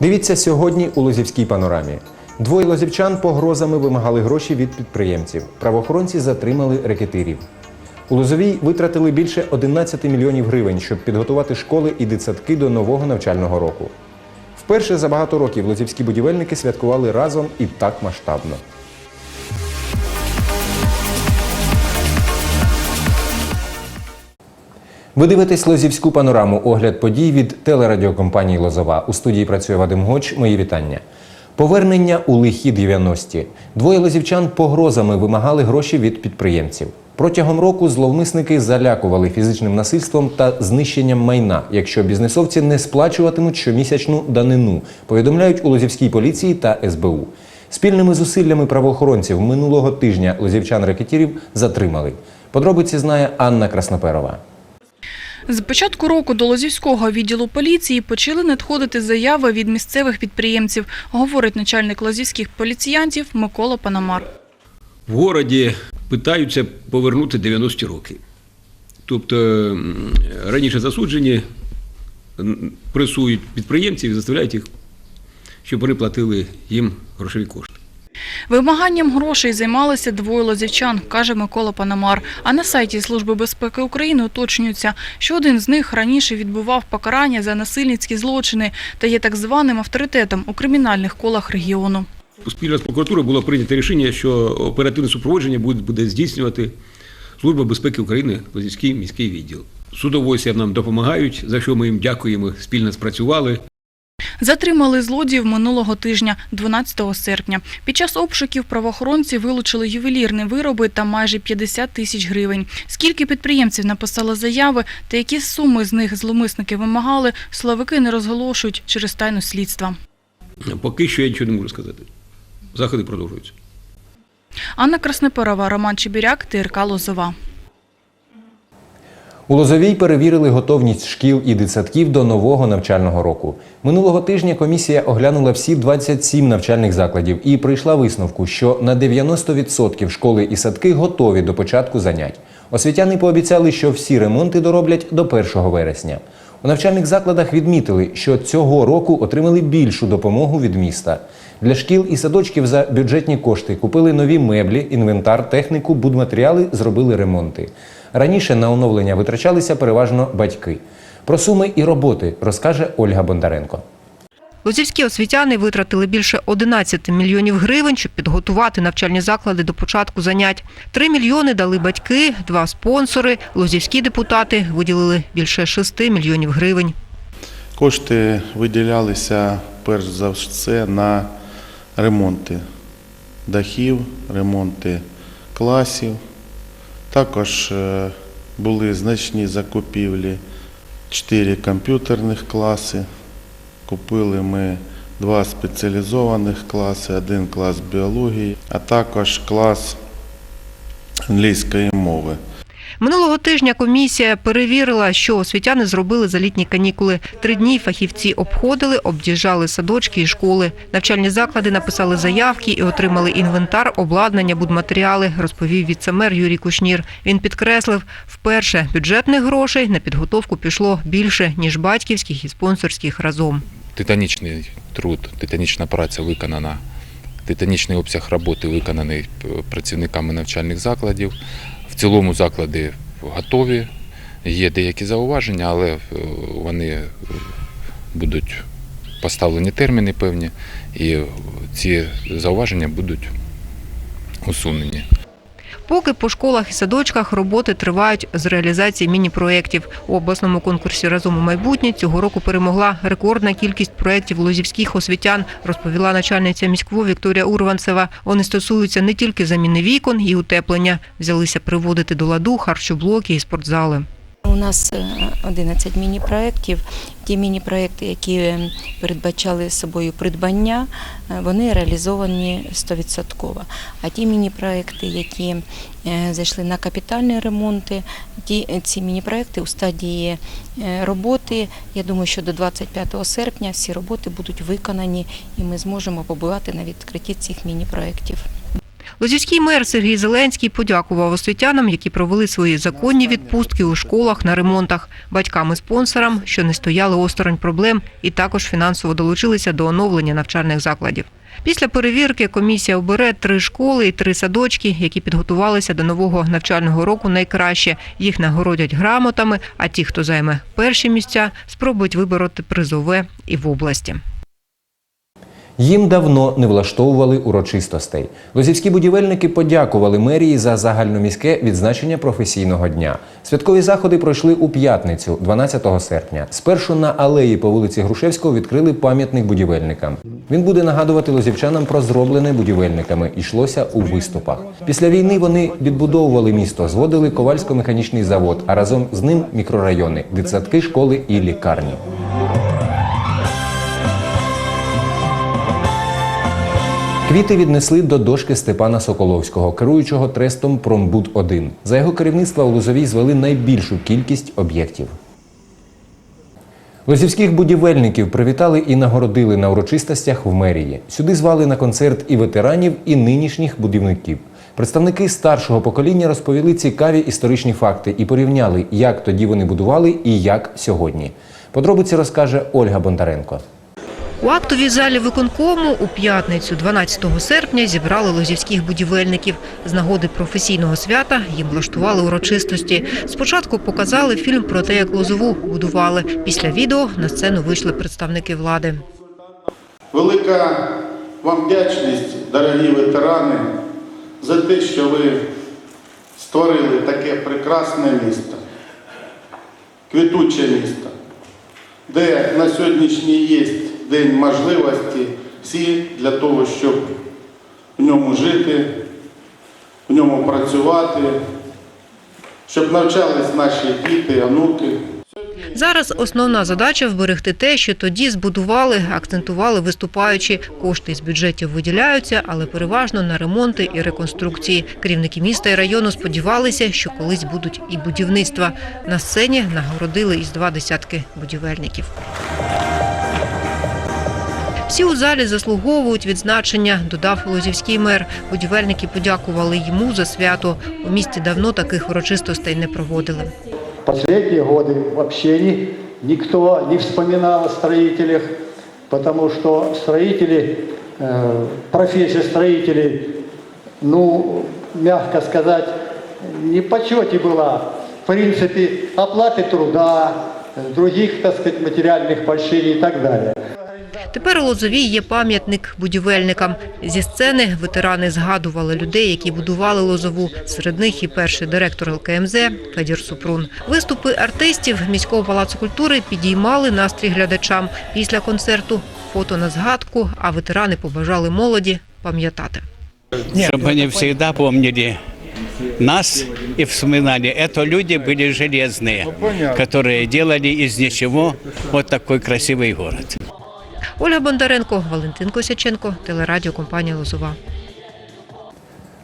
Дивіться сьогодні у Лозівській панорамі. Двоє лозівчан погрозами вимагали гроші від підприємців. Правоохоронці затримали рекетирів. У Лозовій витратили більше 11 мільйонів гривень, щоб підготувати школи і дитсадки до нового навчального року. Вперше за багато років лозівські будівельники святкували разом і так масштабно. Ви дивитесь Лозівську панораму огляд подій від телерадіокомпанії Лозова. У студії працює Вадим Гоч. Мої вітання. Повернення у лихі 90-ті. Двоє лозівчан погрозами вимагали гроші від підприємців. Протягом року зловмисники залякували фізичним насильством та знищенням майна, якщо бізнесовці не сплачуватимуть щомісячну данину, повідомляють у Лозівській поліції та СБУ. Спільними зусиллями правоохоронців минулого тижня лозівчан рекетірів затримали. Подробиці знає Анна Красноперова. З початку року до Лозівського відділу поліції почали надходити заяви від місцевих підприємців, говорить начальник лозівських поліціянтів Микола Панамар. в городі питаються повернути 90 роки. Тобто раніше засуджені пресують підприємців і заставляють їх, щоб вони платили їм грошові кошти. Вимаганням грошей займалися двоє лозівчан, каже Микола Панамар. А на сайті Служби безпеки України уточнюється, що один з них раніше відбував покарання за насильницькі злочини та є так званим авторитетом у кримінальних колах регіону. Спільно з прокуратурою було прийнято рішення, що оперативне супроводження буде, буде здійснювати Служба безпеки України, Лозівський міський відділ. Судовойся нам допомагають, за що ми їм дякуємо, спільно спрацювали. Затримали злодіїв минулого тижня, 12 серпня. Під час обшуків правоохоронці вилучили ювелірні вироби та майже 50 тисяч гривень. Скільки підприємців написали заяви та які суми з них зломисники вимагали, силовики не розголошують через тайну слідства. Поки що я нічого не можу сказати. Заходи продовжуються. Анна Красноперова, Роман Чебіряк, ТРК Лозова. У Лозовій перевірили готовність шкіл і дитсадків до нового навчального року. Минулого тижня комісія оглянула всі 27 навчальних закладів і прийшла висновку, що на 90% школи і садки готові до початку занять. Освітяни пообіцяли, що всі ремонти дороблять до 1 вересня. У навчальних закладах відмітили, що цього року отримали більшу допомогу від міста. Для шкіл і садочків за бюджетні кошти купили нові меблі, інвентар, техніку, будматеріали, зробили ремонти. Раніше на оновлення витрачалися переважно батьки. Про суми і роботи розкаже Ольга Бондаренко. Лозівські освітяни витратили більше 11 мільйонів гривень, щоб підготувати навчальні заклади до початку занять. Три мільйони дали батьки, два спонсори. Лозівські депутати виділили більше 6 мільйонів гривень. Кошти виділялися перш за все на ремонти дахів, ремонти класів. Також е, були значні закупівлі, чотири комп'ютерних класи. Купили ми два спеціалізованих класи, один клас біології, а також клас англійської мови. Минулого тижня комісія перевірила, що освітяни зробили за літні канікули. Три дні фахівці обходили, об'їжджали садочки і школи. Навчальні заклади написали заявки і отримали інвентар, обладнання, будматеріали, розповів віцемер Юрій Кушнір. Він підкреслив, вперше бюджетних грошей на підготовку пішло більше, ніж батьківських і спонсорських разом. титанічний труд, титанічна праця виконана, титанічний обсяг роботи виконаний е, працівниками навчальних закладів. Цілому заклади готові. Є деякі зауваження, але е, вони е, будуть поставлені терміни певні, і ці зауваження будуть усунені. Поки по школах і садочках роботи тривають з реалізації міні-проєктів. У обласному конкурсі «Разом у майбутнє» цього року перемогла рекордна кількість проєктів лозівських освітян, розповіла начальниця міського Вікторія Урванцева. Вони стосуються не тільки заміни вікон і утеплення. Взялися приводити до ладу харчоблоки і спортзали. Нас е, 11 міні-проєктів. Ті міні-проєкти, які е, передбачали собою придбання, е, вони реалізовані 100%. А ті міні-проєкти, які е, зайшли на капітальні ремонти, ті, ці міні-проєкти у стадії е, роботи. Я думаю, що до 25 серпня всі роботи будуть виконані і ми зможемо побувати на відкритті цих міні-проєктів. Лозівський мер Сергій Зеленський подякував освітянам, які провели свої законні відпустки у школах на ремонтах, батькам і спонсорам, що не стояли осторонь проблем і також фінансово долучилися до оновлення навчальних закладів. Після перевірки комісія обере три школи і три садочки, які підготувалися до нового навчального року найкраще. Їх нагородять грамотами, а ті, хто займе перші місця, спробують вибороти призове і в області. Їм давно не влаштовували урочистостей. Лозівські будівельники подякували мерії за загальноміське відзначення професійного дня. Святкові заходи пройшли у п'ятницю, 12 серпня. Спершу на алеї по вулиці Грушевського відкрили пам'ятник будівельникам. Він буде нагадувати лозівчанам про зроблене будівельниками. Ішлося у виступах. Після війни вони відбудовували місто, зводили ковальсько-механічний завод, а разом з ним мікрорайони, дитсадки, школи і лікарні. Квіти віднесли до дошки Степана Соколовського, керуючого трестом Промбуд 1 За його керівництва у Лозовій звели найбільшу кількість об'єктів. Лозівських будівельників привітали і нагородили на урочистостях в мерії. Сюди звали на концерт і ветеранів, і нинішніх будівників. Представники старшого покоління розповіли цікаві історичні факти і порівняли, як тоді вони будували і як сьогодні. Подробиці розкаже Ольга Бондаренко. У актовій залі виконкому у п'ятницю, 12 серпня, зібрали лозівських будівельників. З нагоди професійного свята їм влаштували урочистості. Спочатку показали фільм про те, як лозову будували. Після відео на сцену вийшли представники влади. Велика вам вдячність, дорогі ветерани, за те, що ви створили таке прекрасне місто, квітуче місто, де на сьогоднішній є день можливості всі для того, щоб в ньому жити, в ньому працювати, щоб навчались наші діти, онуки. Зараз основна задача вберегти те, що тоді збудували, акцентували виступаючі. Кошти з бюджетів виділяються, але переважно на ремонти і реконструкції. Керівники міста і району сподівалися, що колись будуть і будівництва. На сцені нагородили із два десятки будівельників. Всі у залі заслуговують відзначення, додав лозівський мер. Будівельники подякували йому за свято. У місті давно таких урочистостей не проводили. Последние годы вообще ни, никто не вспоминал о строителях, потому что строители, э, профессия строителей, ну, мягко сказать, не почете была. В принципе, оплаты труда, э, других, так сказать, материальных поощрений и так далее. Тепер у Лозовій є пам'ятник будівельникам. Зі сцени ветерани згадували людей, які будували Лозову. Серед них і перший директор ЛКМЗ Федір Супрун. Виступи артистів міського палацу культури підіймали настрій глядачам. Після концерту фото на згадку, а ветерани побажали молоді пам'ятати. чтобы они всегда помнили нас и вспоминали. Это люди были железные, которые делали из ничего вот такой красивый город. Ольга Бондаренко, Валентин Косяченко, телерадіокомпанія Лозова.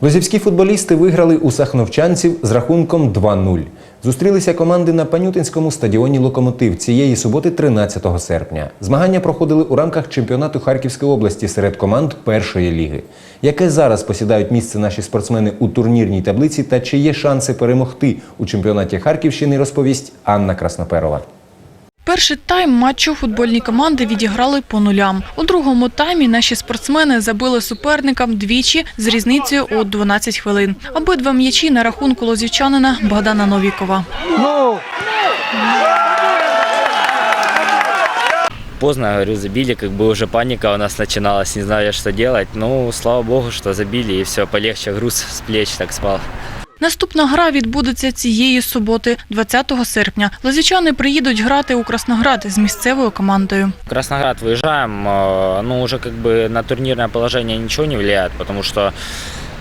Лозівські футболісти виграли у сахновчанців з рахунком 2-0. Зустрілися команди на Панютинському стадіоні Локомотив цієї суботи, 13 серпня. Змагання проходили у рамках чемпіонату Харківської області серед команд першої ліги. Яке зараз посідають місце наші спортсмени у турнірній таблиці та чи є шанси перемогти у чемпіонаті Харківщини, розповість Анна Красноперова. Перший тайм матчу футбольні команди відіграли по нулям. У другому таймі наші спортсмени забили суперникам двічі з різницею у 12 хвилин. Обидва м'ячі на рахунку лозівчанина Богдана Новікова. Поздно, говорю, забили, как бы уже паника у нас начиналась, не знали, что делать. Ну, слава богу, что забили, и все, полегче, груз с плеч так спал. Наступна гра відбудеться цієї суботи, 20 серпня. Лозівчани приїдуть грати у Красноград з місцевою командою. В Красноград выезжаем, э, ну, уже как бы на турнирное положение ничего не влияет, потому что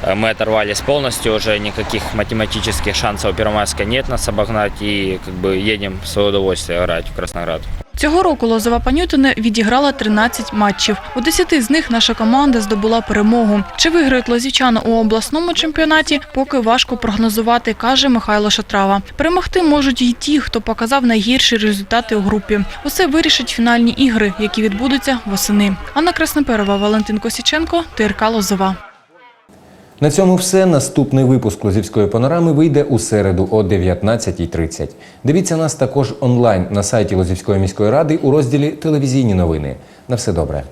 э, мы оторвались полностью, уже никаких математических шансов у Первомайска нет нас обогнать, и как бы едем в свое удовольствие играть в Красноград. Цього року Лозова Панютине відіграла 13 матчів. У 10 з них наша команда здобула перемогу. Чи виграють лозівчани у обласному чемпіонаті, поки важко прогнозувати, каже Михайло Шатрава. Перемогти можуть і ті, хто показав найгірші результати у групі. Усе вирішать фінальні ігри, які відбудуться восени. Анна Красноперова, Валентин Косіченко, ТРК Лозова. На цьому все. Наступний випуск Лозівської панорами вийде у середу о 19.30. Дивіться нас також онлайн на сайті Лозівської міської ради у розділі Телевізійні новини. На все добре.